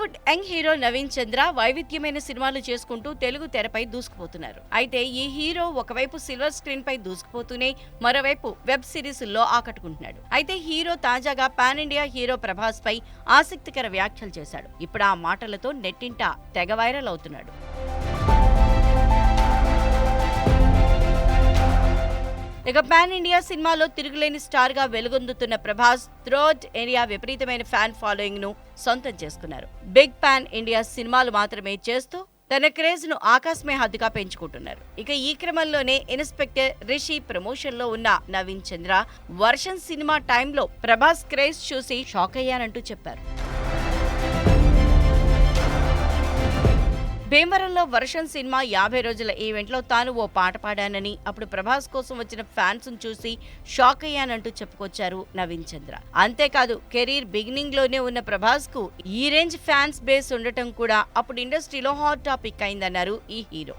Tollywood young hero Naveen Chandra వైవిధ్యమైన సినిమాలు చేసుకుంటూ తెలుగు తెరపై దూసుకుపోతున్నారు. అయితే ఈ హీరో ఒకవైపు సిల్వర్ స్క్రీన్ పై దూసుకుపోతూనే మరోవైపు వెబ్ సిరీస్లో ఆకట్టుకుంటున్నాడు. అయితే హీరో తాజాగా పాన్ ఇండియా హీరో ప్రభాస్ పై ఆసక్తికర వ్యాఖ్యలు చేశాడు. ఇప్పుడు ఆ మాటలతో నెట్టింట తెగ వైరల్ అవుతున్నాడు. ఇక పాన్ ఇండియా సినిమాలో తిరుగులేని స్టార్గా వెలుగొందుతున్న ప్రభాస్ త్రోట్ ఇండియా విపరీతమైన ఫ్యాన్ ఫాలోయింగ్ను సొంతం చేసుకున్నారు. బిగ్ పాన్ ఇండియా సినిమాలు మాత్రమే చేస్తూ తన క్రేజ్ను ఆకాశమే హద్దుగా పెంచుకుంటున్నారు. ఇక ఈ క్రమంలోనే ఇన్స్పెక్టర్ రిషి ప్రమోషన్లో ఉన్న నవీన్ చంద్ర వర్షన్ సినిమా టైంలో ప్రభాస్ క్రేజ్ చూసి షాక్ అయ్యానంటూ చెప్పారు. భీమవరంలో వర్షం సినిమా యాభై రోజుల ఈవెంట్లో తాను ఓ పాట పాడానని అప్పుడు ప్రభాస్ కోసం వచ్చిన ఫ్యాన్స్ చూసి షాక్ అయ్యానంటూ చెప్పుకొచ్చారు నవీన్ చంద్ర. అంతేకాదు కెరీర్ బిగినింగ్లోనే ఉన్న ప్రభాస్కు ఈ రేంజ్ ఫ్యాన్స్ బేస్ ఉండటం కూడా అప్పుడు ఇండస్ట్రీలో హాట్ టాపిక్ అయిందన్నారు ఈ హీరో.